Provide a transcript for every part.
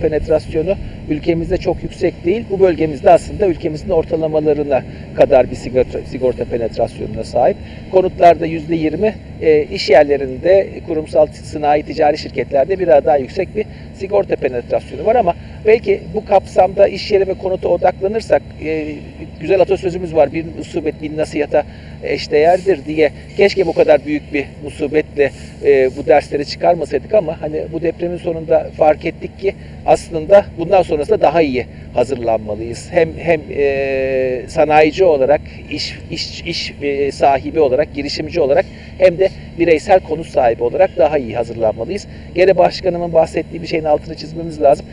penetrasyonu ülkemizde çok yüksek değil. Bu bölgemizde aslında ülkemizin ortalamalarına kadar bir sigorta, sigorta penetrasyonuna sahip. Konutlarda %20, e, iş yerlerinde, kurumsal sanayi ticari şirketlerde biraz daha yüksek bir sigorta penetrasyonu var ama belki bu kapsamda iş yeri ve konuta odaklanırsak e, güzel atasözümüz var. Bir musibet bin nasihata eşdeğerdir diye. Keşke bu kadar büyük bir musibetle e, bu dersleri çıkarmasaydık ama hani bu depremin sonunda fark ettik ki aslında bundan sonrasında daha iyi hazırlanmalıyız. Hem hem e, sanayici olarak, iş iş iş e, sahibi olarak, girişimci olarak hem de bireysel konut sahibi olarak daha iyi hazırlanmalıyız. Gene başkanımın bahsettiği bir şeyin altını çizmemiz lazım.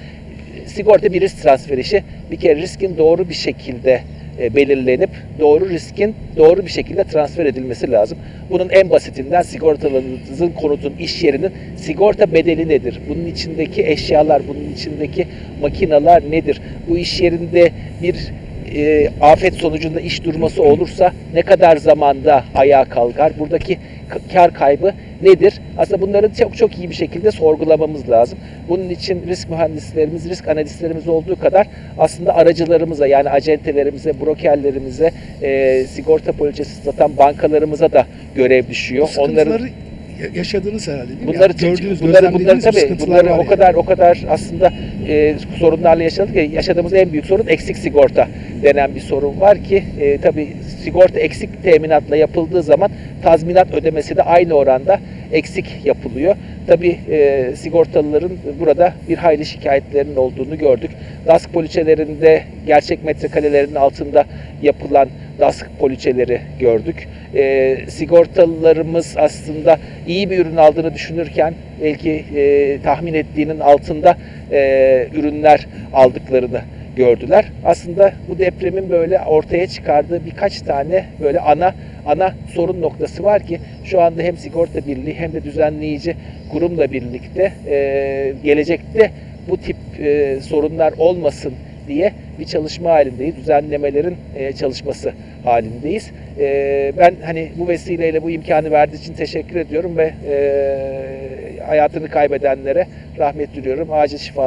Sigorta bir risk transfer işi. Bir kere riskin doğru bir şekilde e, belirlenip doğru riskin doğru bir şekilde transfer edilmesi lazım. Bunun en basitinden sigortalarınızın konutun iş yerinin sigorta bedeli nedir? Bunun içindeki eşyalar, bunun içindeki makineler nedir? Bu iş yerinde bir e, afet sonucunda iş durması olursa ne kadar zamanda ayağa kalkar? Buradaki kar kaybı nedir? Aslında bunları çok çok iyi bir şekilde sorgulamamız lazım. Bunun için risk mühendislerimiz, risk analistlerimiz olduğu kadar aslında aracılarımıza yani acentelerimize, brokerlerimize, e, sigorta poliçesi satan bankalarımıza da görev düşüyor. Ya- yaşadınız herhalde değil mi? Bunları Yani gördüğünüz, bunları bunları tabii bunları o yani. kadar o kadar aslında e, sorunlarla yaşadık. ya, Yaşadığımız en büyük sorun eksik sigorta denen bir sorun var ki e, tabii sigorta eksik teminatla yapıldığı zaman tazminat ödemesi de aynı oranda eksik yapılıyor. Tabii e, sigortalıların burada bir hayli şikayetlerinin olduğunu gördük. DASK poliçelerinde gerçek metrekarelerinin altında yapılan DASK poliçeleri gördük. E, sigortalılarımız aslında iyi bir ürün aldığını düşünürken belki e, tahmin ettiğinin altında e, ürünler aldıklarını gördüler. Aslında bu depremin böyle ortaya çıkardığı birkaç tane böyle ana ana sorun noktası var ki şu anda hem sigorta birliği hem de düzenleyici kurumla birlikte e, gelecekte bu tip e, sorunlar olmasın diye bir çalışma halindeyiz. Düzenlemelerin e, çalışması halindeyiz. E, ben hani bu vesileyle bu imkanı verdiği için teşekkür ediyorum ve e, hayatını kaybedenlere rahmet diliyorum. Acil şifa